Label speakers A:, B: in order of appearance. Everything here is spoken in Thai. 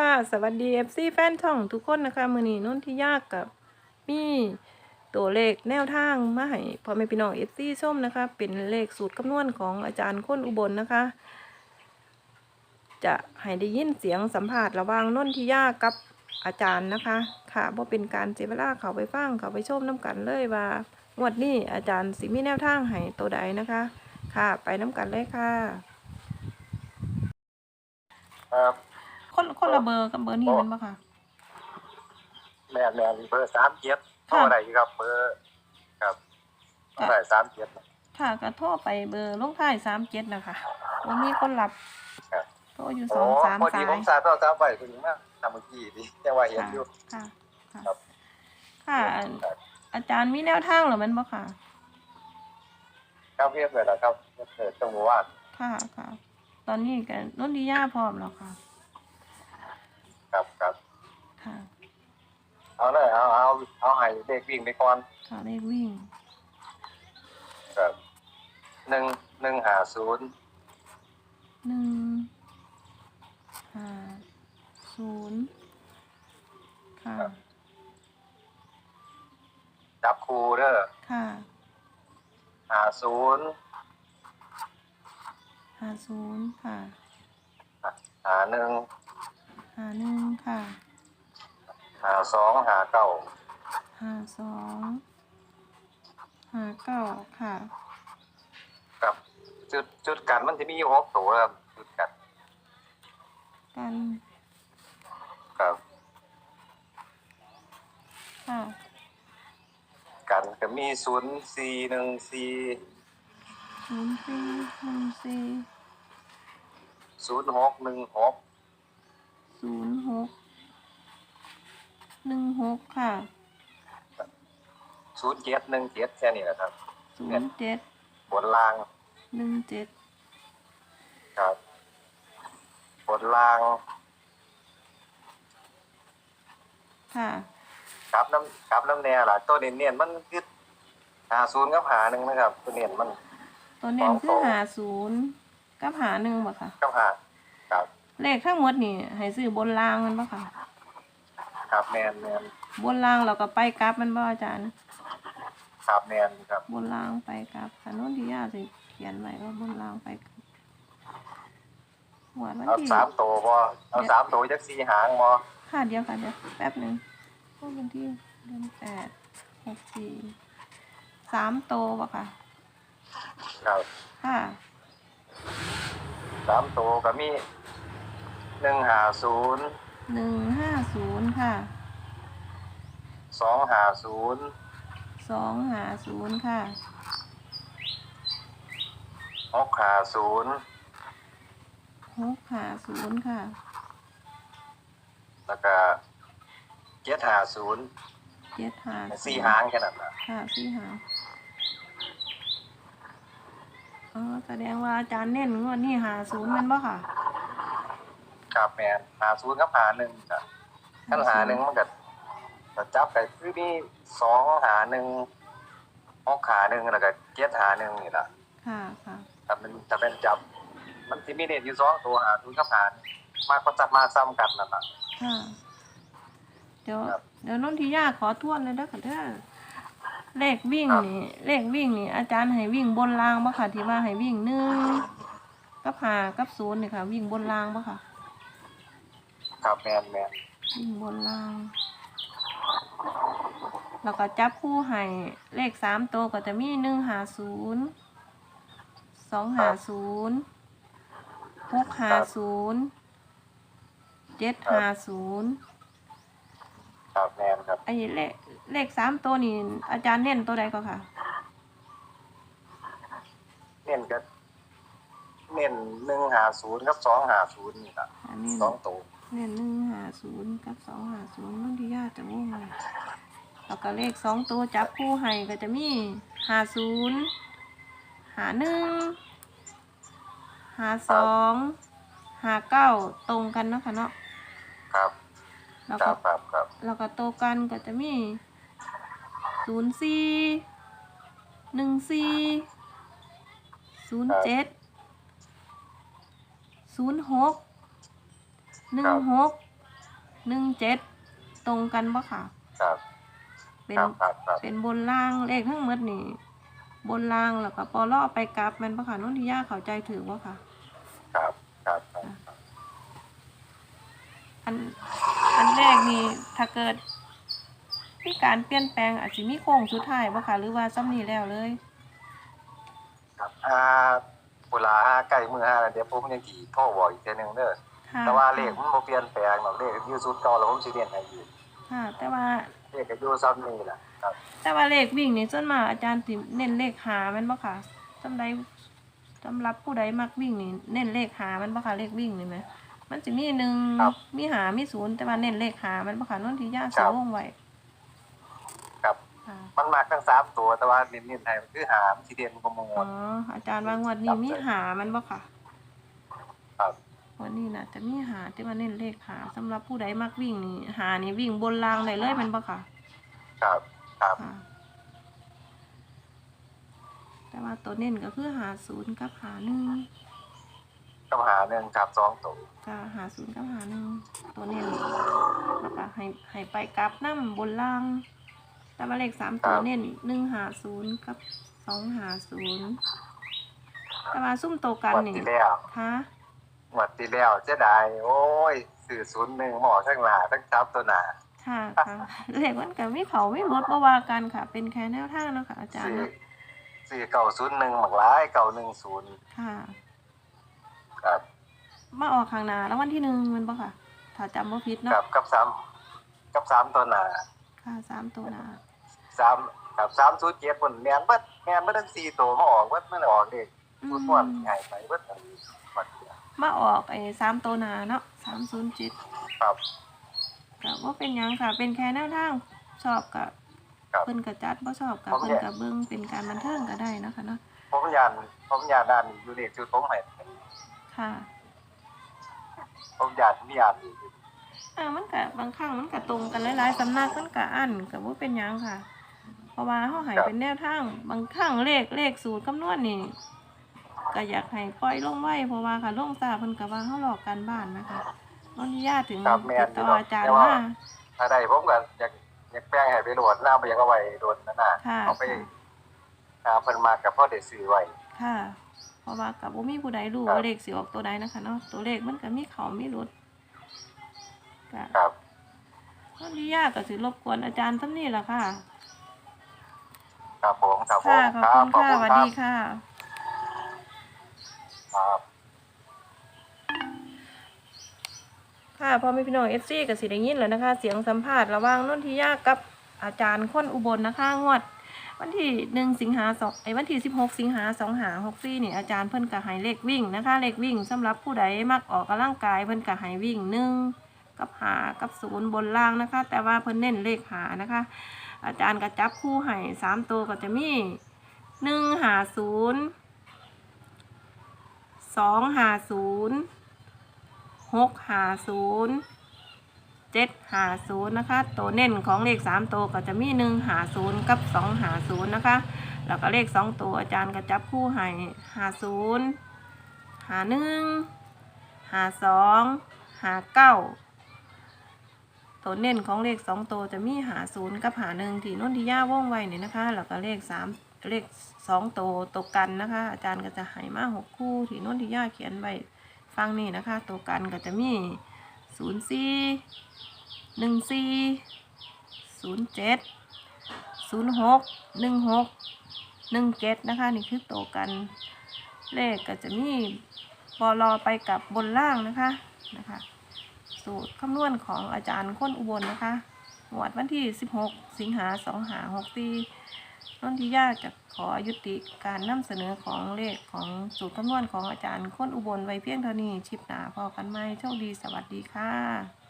A: ค่ะ สวัสดี FC แฟนช่องทุกคนนะคะ มือนี้นุ่นที่ยากกับมีตัวเลขแนวทางมาให้พ่อแม่พี่น้อง FC ส้มนะคะ เป็นเลขสูตรคำนวณของอาจารย์ค้นอุบลนะคะ จะให้ได้ยินเสียงสัมภาษณ์ระหว่างนุ่นที่ยากกับอาจารย์นะคะ ค่ะว่าเป็นการเจเวลาเขาไปฟังเขาไปชมน้กันเลยว่างวดนี้อาจารย์สิมีแนวทางให้ตัวใดนะคะ ค่ะ ไปน้กันเลยค่ะ
B: ครับ
A: คนคนละเบอร์กับเบอร์นี้แมันปะคะ
B: แม่แม่เบอร์สามเจ็ด
A: ค่ะ
B: เท่าไหร่ครับเบอร์ครับเท่าไหร่สามเจ็ด
A: ค่ะก็โทรไปเบอร์ลงท้ายสามเจ็ดนะคะว่ามีคนรับ
B: ครับ
A: โทรอยู่ส
B: โอ้
A: องสาม
B: พอ
A: สา
B: ดี
A: ย
B: ผมสายโทรศัพท์ไปถึงนะทำเมื่อกี้ดิแต่ว่าเห็น
A: ค่ะ
B: อยู่
A: ค่ะค่ะ
B: ครับ
A: ค่ะ
B: ครับ
A: อาจารย์มีแนวทางเหรือมันบ่ค่ะ
B: ครับเรียบเลยนะครับเกิดจังหวัด
A: ค่ะค่ะ ตอนนี้กันนุ่นดีย่าพร้อมแล้วค่ะ
B: ครับครับ
A: ค่ะ
B: เอาเลยเอาเอาเอาให้เด็กวิ่งไปก่อน
A: ค่ะเลขวิ่ง
B: ครับหนึ่งหนึ่งหาศูนย์
A: หนึ่งห้าศูนย์ค่ะ
B: จับครูเด้อ
A: ค่ะ
B: หาศูนย์
A: ห้าศูนย์ค่ะ
B: หาหนึ่ง
A: ห้าหนึ่งค่ะ
B: หาสองหาเก้า
A: ห้าสองห้าเก้าค่ะ
B: ครับจุดจุดกันมันจะมีอยู่หกตัวครับจุดกัน
A: กัน
B: ครับ
A: ค่ะ
B: กันก็มีศูนย์สี่หนึ่งสี่
A: ศูนย์สี่หนึ่งสี่
B: ศูนย์หกหนึ่งหก
A: ศูนย์หก หนึ่งหกค่ะ
B: ศูนย์เจ็ดหนึ่งเจ็ดแค่นี้แหละครับ
A: ศูนย์เจ็ด
B: บนล่าง
A: หนึ่งเจ็ด
B: ครับบนล่าง
A: ค่ะ
B: ครับน้ำครับน้ำแน่ล่ะตัวเนียนเนียนๆมันคือหาศูนย์กับหาหนึ่งนะครับ ตัวเนียนมัน
A: ตัวเน้นคือหาศูนย์กับหาหนึ่งบ่ค่ะ
B: กับหาครับ
A: เลขทั้งหมดนี่ให้ซื้อบนรางมันบ่ค่ะ
B: ครับแมนแมน
A: บนรางเราก็ไปกลับมันบ่อาจารย์
B: ครับแมนครับ
A: บนรางไปกลับค่ะโน้นที่ย่าสิเขียนไว้ว่าบนรางไปกลับหวดวัน
B: เอา
A: ที่
B: สามตัวบอเอาสามตัวจักสี่หางบอ
A: ค่ะเดียวค่ะเดี๋ยวแป๊บหนึ่งพวกวันที่เดือนแปดหกสี่สามโตวบ่ค่ะ
B: ครับ
A: ค่ะ
B: สามตัวก็มีหนึ่งหาศูนย์
A: หนึ่งห้าศูนย์ ค่ะ
B: สองหาศูนย์
A: สองหาศูนย์ค่ะ
B: หกหาศูนย์
A: หกหาศูนย์ค่ะ
B: แล้วก็เจ็ดหาศูนย์
A: เจ็ดหา
B: สี่หางแค่นั้นนะ
A: ค่ะสี่หางอ๋อแสดงว่าอาจารย์เน้นงวดนี้หาศูนย์แมันบ่ค่ะ
B: ครับแมนหาศูนย์กับหาหนึ่งจ้ะ ถ้าหาหนึ่งมันก็ก็จับไปคือมีสองหาหนึ่งหกหาหนึ่งแล้วก็เจ็ดหาหนึ่งนี่แหละ
A: ค่ะค่ะ
B: ถ้าเป็นถ้าเป็นจับ มันที่มีเด็ดอยู่สองตัวหาศูนย์กับหาหนึ่งมากก็จับมาซ้ำกันนั่นแหละ
A: ค่ะเดี๋ยว
B: ครับ
A: เดี๋ยวนนทิยาขอทวนเลยเด้อค่ะเด้อเลขวิ่ง
B: ครับ
A: นี่เลขวิ่งนี่อาจารย์ให้วิ่งบนรางบ่ค่ะ ที่ว่าให้วิ่งหนึ่งกับหากับศูนย์นี่ค่ะ วิ่งบนรางบ่ค่ะ
B: ครับแมนแมน
A: วิ่งบนราง แล้วก็จับคู่ให้เลขสามตัวก็จะมีหนึ่งหาศูนย์สองหาศูนย์หกหาศูนย์เจ็ดหาศูนย์
B: ครับแมนครับ
A: ไอ้เลขเลขสามตัวนี่อาจารย์เน้นตัวใดก็ค่ะ
B: เน้นก็เน้นหนึ่งหาศูนย์กับสองหาศูนย์นี่แหละ
A: อันนี้
B: สองตัว
A: เน้นหนึ่งหาศูนย์กับสองหาศูนย์นุ่นที่ยากจะมุ่งเลยแล้วก็เลขสองตัวจับคู่ให้ก็จะมีหาศูนย์หาหนึ่งหาสองหาเก้าตรงกันเนาะค่ะเนาะ
B: ครับ
A: แล้ว
B: ครั
A: ก็
B: บครับครับ
A: แล้วก็โตวกันก็จะมีศูนย์สี่หนึ่งสี่ศูนย์เจ็ดศูนย์หก หนึ่งหกหนึ่งเจ็ดตรงกันปะค่ะ
B: ครับ
A: เป็น
B: ครับครับครับ
A: เป็นบนล่างเลขทั้งหมดนี่บนล่างแล้วก็ปอล่อไปกลับแมันปะค่ะนุ่นที่ย่าเข้าใจถือว่าค่ะ
B: ครับครับครับ
A: อันอันแรกนี่ถ้าเกิดมีการเปลี่ยนแปลงอาจจะมีโค้งสุดท้ายปะค่ะหรือว่าซ้ำนี้แล้วเลย
B: ครับอ่าเวลาใกล้มือฮะเดี๋ยวผมยังกี่โทรบอกอีกเทีนึงเด้อ
A: ค่ะ
B: แต่ว่าเลขมันบ่เปลี่ยนแปลงหรอกเลขอยู่สุดเก่าแล้วผมสิเรียนให้อยู่
A: ค่ะ แต่ว่า
B: เลขก็อยู่ซ้ำนี่แหละครับ
A: แต่ว่าเลขวิ่งนี่ส่วนมากอาจารย์สิเน้นเลขหาแมันบ่ค่ะสำใดสำหรับผู้ใดมักวิ่งนี่เน้นเลขหามันบ่ค่ะเลขวิ่งนี่ไหมมันจะมีหนึ่งมีหามีศูนย์แต่ว่าเน้นเลขหามันบ่ค่ะนนทิยาสวงไว้
B: ครับ
A: ค่ะ
B: มันมาทั้งสามตัวแต่ว่าเน้นๆให้มันคือหามสิเรียนบ่ม่ว
A: อ๋ออาจารย์ว่างวดนี้มีหามันบ่ค่ะ
B: ครับ
A: วันนี้น่ะจะมีหาที่ว่าเน้นเลขหาสำหรับผู้ใดมักวิ่งนี่หานี่วิ่งบนรางได้เลยแมันบ่ค่ะ
B: ครับครับ
A: ค่ะ แต่ว่าตัวเน้นก็คือหาศูนย์กับหาหนึ่ง
B: ก็หาหนึ่งครับสองตัว
A: ก็หาศูนย์กับหาหนึ่งตัวเน้นแล้วก็ให้ให้ไปกลับน้ำบนล่าง แต่ว่าเลขสามตัวเน้นหนึ่งหาศูนย์กับสองหาศูนย์แต่ว่าซุ่มโตวกัน
B: งวัน
A: นี่
B: ที่แล้ว
A: ค่ะ
B: งวันที่แล้วเสียดายโอ้ยสื่อศูนย์หนึ่งหมอทั้งหลาทั้งซับตัวหนา
A: ค่ะค่ะเลขมันกับไม่เขาไม่ลดบ่ว่ากันค่ะ เป็นแค่แนวทางเนาะค่ะอาจารย์
B: สื่อ
A: เนาะ
B: สื่อเก่าศูนย์หนึ่งหมักร้ายเก่าหนึ่งศูนย์
A: ค่ะ
B: ครับ
A: มาออกข้างหน้าแล้ววันที่หนึ่งมันบ่ค่ะ ถ้าจำบ่ผิด
B: กั
A: เนาะ
B: บกับสามกับสามตัวหนา
A: ค่ะสามตัวหน้า
B: สามกับสามศูนย์เจ็ดบนแมนเบิดแมนเบิดทั้งสี่ตัวมาออกเบิดไม่ได้ออกเด็ก
A: อื
B: พูด
A: ม
B: ม่วนใหญ่ไปเบิด
A: มาออกไอ้สามตัวหน้าเนาะสามศูนย์เจ็ด
B: ครับ
A: ก็ว่าเป็นหยังค่ะ เป็นแค่แนวทางชอบกับ
B: ครับ
A: เพิ่นกระจัดบ่ชอบกับ
B: ผม
A: เพิ่น
B: เนี่ย
A: กระเบิ้งเป็นการบันเทิงก็ได้เนาะคะเนาะ
B: ผมยานผมยานด้านอยู่เด็กคือผมให้
A: ค่ะ
B: ผมยานมียานอยู่
A: อ่ามันก็บางครั้งมันก็ตรงกันหลายๆสำนักมันก็อันก็บ่เป็นหยังค่ะ เพราะว่าเฮาให้เป็นแนวทางบางครั้งเลขเลขสูตรคำนวณนี่ ก็อยากให้ปล่อยลงไว้เพราะว่าค่ะลงซาเพิ่นก็ว่าเฮาหลอกการบ้านนะคะนนทิยาถึง
B: ครับแม่
A: ติ
B: น
A: ด
B: อยู่
A: ต่อ
B: เนาะ
A: อาจาร
B: แต่
A: ย์
B: ว่า
A: มา
B: ถ้าได้ผมก็อยากอยากแป้งให้ไปโหลดหน้าไปยังเอาไว้โดนนั่นน่ะ
A: ค่ะ
B: เอาไป
A: ค่ะ
B: หาเพิ่นมากับพ่อได้ซื้อไว้
A: ค่ะ เพราะว่ากับบ่มีผู้ใดรู้
B: ครับ
A: ว่าเลขสิออกตัวใดนะคะเนาะตัวเลขมันก็มีเขามีหลุดก็
B: ครับ
A: นนทิยาก็สิรบกวนอาจารย์ท่านนี้ล่ะค่ะ
B: ครับผมครับผ
A: ค่ะ
B: ม
A: ขอบ
B: ครับ
A: คุณ
B: ขอบ
A: ค่ะ
B: คุณ
A: สวัส
B: ครับ
A: ดีค่ะ
B: ครับ
A: ค่ะพอแมีพี่น้องเอฟซีกับสิได้ยินแล้วนะคะ เสียงสัมภาษณ์ระหว่างนนทิยากับอาจารย์ค้นอุบลนะคะงวด วันที่หนึ่งสิงหาสองไอ้วันที่สิบหกสิงหาสองหาหกสี่เนี่ยอาจารย์เพิ่นกะให้เลขวิ่งนะคะ เลขวิ่งสำหรับผู้ใดมักออกกำลังกายเพิ่นกะให้วิ่งหนึ่งกับหากับศูนย์บนล่างนะคะ แต่ว่าเพิ่นเน้นเลขหานะคะ อาจารย์ก็จับคู่ให้สามตัวก็จะมีหนึ่งหาศูนย์ สองหาศูนย์หกหาศูนย์เจ็ดหาศูนย์นะคะ ตัวเน้นของเลขสามตัวก็จะมีหนึ่งหาศูนย์กับสองหาศูนย์นะคะ แล้วก็เลขสองตัวอาจารย์ก็จับคู่ให้หาศูนย์หาหนึ่งหาสองหาเก้าตัวเน้นของเลขสองตัวจะมีหาศูนย์กับหาหนึ่งที่นนทิยาว่องไวเนี่ยนะคะ แล้วก็เลขสาม เลขสองตัวตัวกันนะคะ อาจารย์ก็จะหายมาหกคู่ที่นนทิยาเขียนไว้ฟังนี่นะคะตัวกันก็จะมีศูนย์สี่หนึ่งสี่ศูนย์เจ็ดศูนย์หกหนึ่งหกหนึ่งเจ็ดนะคะนี่คือตัวกัน เลขก็จะมีปอลอไปกับบนล่างนะคะนะคะ สูตรคำนวณของอาจารย์ค้นอุบลนะคะงวดวันที่ 16 สิงหา2หา6ปี นนทิยาจะขอยุติการนำเสนอของเลขของสูตรคำนวณของอาจารย์ค้นอุบลไว้เพียงเท่านี้ชิปหนาพอกันไหมโชคดีสวัสดีค่ะ